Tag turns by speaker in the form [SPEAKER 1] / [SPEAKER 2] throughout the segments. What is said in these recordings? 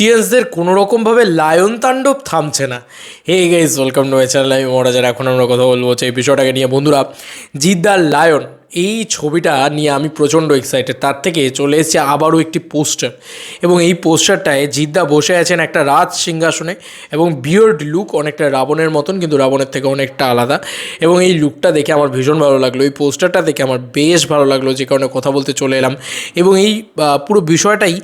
[SPEAKER 1] টিএসদের কোনো রকমভাবে লায়ন তাণ্ডব থামছে না। Hey guys welcome to my channel আমি মহারাজার এখন আমরা কথা বলব এই বিষয়টাকে নিয়ে। বন্ধুরা, জিদ্দার লায়ন, এই ছবিটা নিয়ে আমি প্রচণ্ড এক্সাইটেড তার থেকে চলে এসেছে আবারও একটি পোস্টার এবং এই পোস্টারটায় জিদ্দা বসে আছেন একটা রাজ সিংহাসনে এবং বিয়ার্ড লুক অনেকটা রাবণের মতন, কিন্তু রাবণের থেকে অনেকটা আলাদা। এবং এই লুকটা দেখে আমার ভীষণ ভালো লাগল। এই পোস্টারটা দেখে আমার বেশ ভালো লাগল যে কারণে কথা বলতে চলে এলাম। এবং এই পুরো বিষয়টাই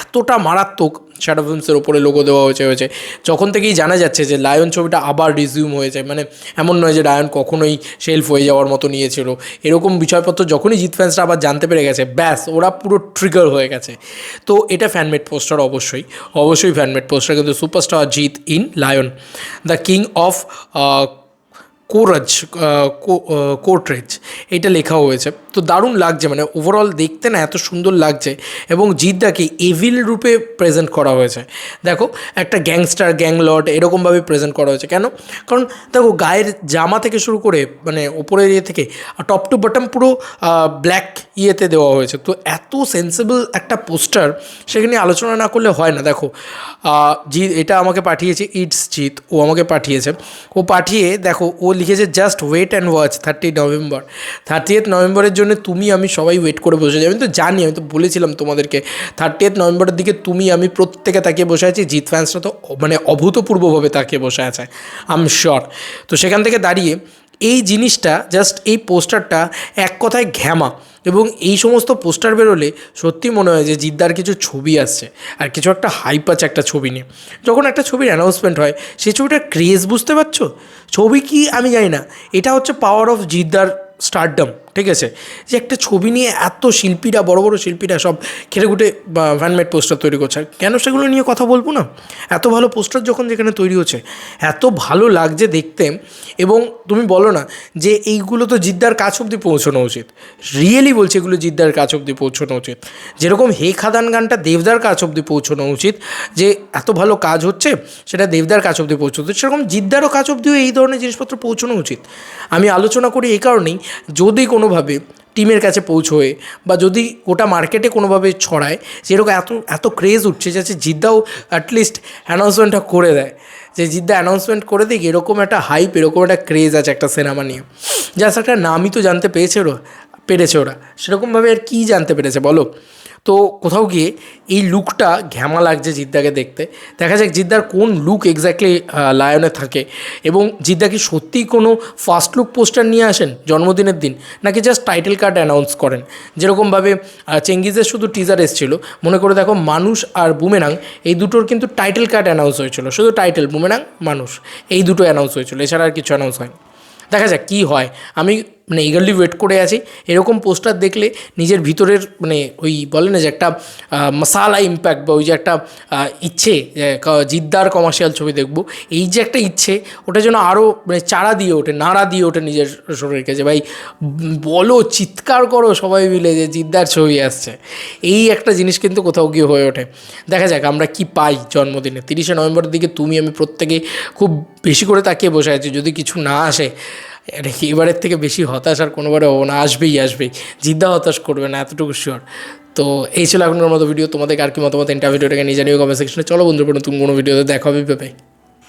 [SPEAKER 1] এতটা মারাত্মক শ্যাডো ফিল্মসের ওপরে লোগো দেওয়া হয়েছে হয়েছে। যখন থেকেই জানা যাচ্ছে যে লায়ন ছবিটা আবার রিজিউম হয়েছে মানে এমন নয় যে লায়ন কখনোই শেলফ হয়ে যাওয়ার মতো নিয়েছিল। এরকম বিষয়পত্র যখনই জিৎ ফ্যান্সরা আবার জানতে পেরে গেছে, ব্যাস, ওরা পুরো ট্রিগার হয়ে গেছে। তো এটা ফ্যানমেড পোস্টার অবশ্যই অবশ্যই ফ্যানমেড পোস্টার কিন্তু superstar Jeet in lion the king of courage কোর্টরেজ এটা লেখা হয়েছে। তো দারুণ লাগছে মানে ওভারঅল দেখতে না এত সুন্দর লাগছে এবং জিদ্দাকে এভিল রূপে প্রেজেন্ট করা হয়েছে। দেখো, একটা গ্যাংস্টার গ্যাংলট এরকমভাবে প্রেজেন্ট করা হয়েছে। কেন? কারণ দেখো, গায়ের জামা থেকে শুরু করে মানে ওপরের ইয়ে থেকে টপ টু বটম পুরো ব্ল্যাক ইয়েতে দেওয়া হয়েছে। তো এত সেন্সিবল একটা পোস্টার সেখানে আলোচনা না করলে হয় না। দেখো জি, এটা আমাকে পাঠিয়েছে ইটস জিৎ ও আমাকে পাঠিয়েছে। ও পাঠিয়ে, দেখো, ও লিখেছে just wait and watch thirty November thirty নভেম্বরের জন্য তুমি, আমি সবাই ওয়েট করে বসে যাই। আমি তো জানি, আমি তো বলেছিলাম তোমাদেরকে। থার্টি নভেম্বরের দিকে তুমি, আমি প্রত্যেকে তাকিয়ে বসে আছি। জিত ফ্যান্সরা তো মানে অভূতপূর্বভাবে তাকিয়ে বসে আছে আম শিওর তো সেখান থেকে দাঁড়িয়ে এই জিনিসটা জাস্ট এই পোস্টারটা এক কথায় ঘ্যামা এবং এই সমস্ত পোস্টার বেরোলে সত্যি মনে হয় যে জিদ্দার কিছু ছবি আসছে আর কিছু একটা হাইপ আছে একটা ছবি নিয়ে। যখন একটা ছবির অ্যানাউন্সমেন্ট হয় সেই ছবিটার ক্রেজ বুঝতে পারছ? ছবি কি আমি জানি না। এটা হচ্ছে পাওয়ার অফ জিদ্দার স্টারডম ঠিক আছে? যে একটা ছবি নিয়ে এত শিল্পীরা, বড় বড় শিল্পীরা সব খেটেখুটে ফ্যানমেড পোস্টার তৈরি করছে। কেন সেগুলো নিয়ে কথা বলব না? এত ভালো পোস্টার যখন যেখানে তৈরি হচ্ছে, এত ভালো লাগছে দেখতে এবং তুমি বলো না যে এইগুলো তো জিদ্দার কাছ অব্দি পৌঁছানো উচিত। রিয়েলি বলছে এগুলো জিদ্দার কাছ অব্দি পৌঁছানো উচিত। যেরকম হে খাদান গানটা দেবদার কাছ অব্দি পৌঁছানো উচিত, যে এত ভালো কাজ হচ্ছে সেটা দেবদার কাছ অব্দি পৌঁছতো সেরকম জিদ্দারও কাছ অব্দিও এই ধরনের জিনিসপত্র পৌঁছানো উচিত। আমি আলোচনা করি এই কারণেই, যদি কোনোভাবে টিমের কাছে পৌঁছোয় বা যদি গোটা মার্কেটে কোনোভাবে ছড়ায় যেরকম এত এত ক্রেজ উঠছে যাচ্ছে জিদ্দাও অ্যাটলিস্ট অ্যানাউন্সমেন্টটা করে দেয়। যে জিদ্দা অ্যানাউন্সমেন্ট করে দিক, এরকম একটা হাইপ এরকম একটা ক্রেজ আছে একটা সিনেমা নিয়ে। জাস্ট একটা নামই তো জানতে পেরেছে ওরা পেরেছে ওরা। সেরকমভাবে আর কী জানতে পেরেছে বলো? তো কোথাও গিয়ে এই লুকটা ঘ্যামা লাগছে জিদ্দাকে দেখতে। দেখা যাক জিদ্দার কোন লুক এক্স্যাক্টলি লায়নে থাকে। এবং জিদ্দা কি সত্যিই কোনো ফার্স্ট লুক পোস্টার নিয়ে আসেন জন্মদিনের দিন? নাকি জাস্ট টাইটেল কার্ড অ্যানাউন্স করেন? যেরকমভাবে চেঙ্গিজের শুধু টিজার এসেছিল। মনে করে দেখো মানুষ আর বুমেরাং এই দুটোর কিন্তু টাইটেল কার্ড অ্যানাউন্স হয়েছিল। শুধু টাইটেল বুমেরাং মানুষ, এই দুটো অ্যানাউন্স হয়েছিল। এছাড়া আর কিছু অ্যানাউন্স হয়নি। দেখা যাক কী হয়। আমি মানে ইগারলি ওয়েট করে আছি। এরকম পোস্টার দেখলে নিজের ভিতরের মানে ওই বলে না যে একটা মশালা ইম্প্যাক্ট বা ওই যে একটা ইচ্ছে জিদ্দার কমার্শিয়াল ছবি দেখব। এই যে একটা ইচ্ছে, ওটা যেন আরও মানে চারা দিয়ে ওঠে, নাড়া দিয়ে ওঠে নিজের শরীরকে যে ভাই, বলো, চিৎকার করো সবাই মিলে যে জিদ্দার ছবি আসছে। এই একটা জিনিস কিন্তু কোথাও গিয়ে হয়ে ওঠে। দেখা যাক আমরা কি পাই জন্মদিনে। তিরিশে নভেম্বরের দিকে তুমি, আমি প্রত্যেকে খুব বেশি করে তাকিয়ে বসে আছি। যদি কিছু না আসে এটা কি এবারের থেকে বেশি হতাশ আর কোনোবারে হব না, আসবেই আসবেই। জিদ্দা হতাশ করবে না, এতটুকু শিওর তো এই ছিল এখনকার মতো ভিডিও তোমাদের আর কি মতামত ইন্টারভিউটাকে নিয়ে জানিও কমেন্ট সেকশনে চলো বন্ধুরা, নতুন কোনো ভিডিওতে দেখা হবে ভেবে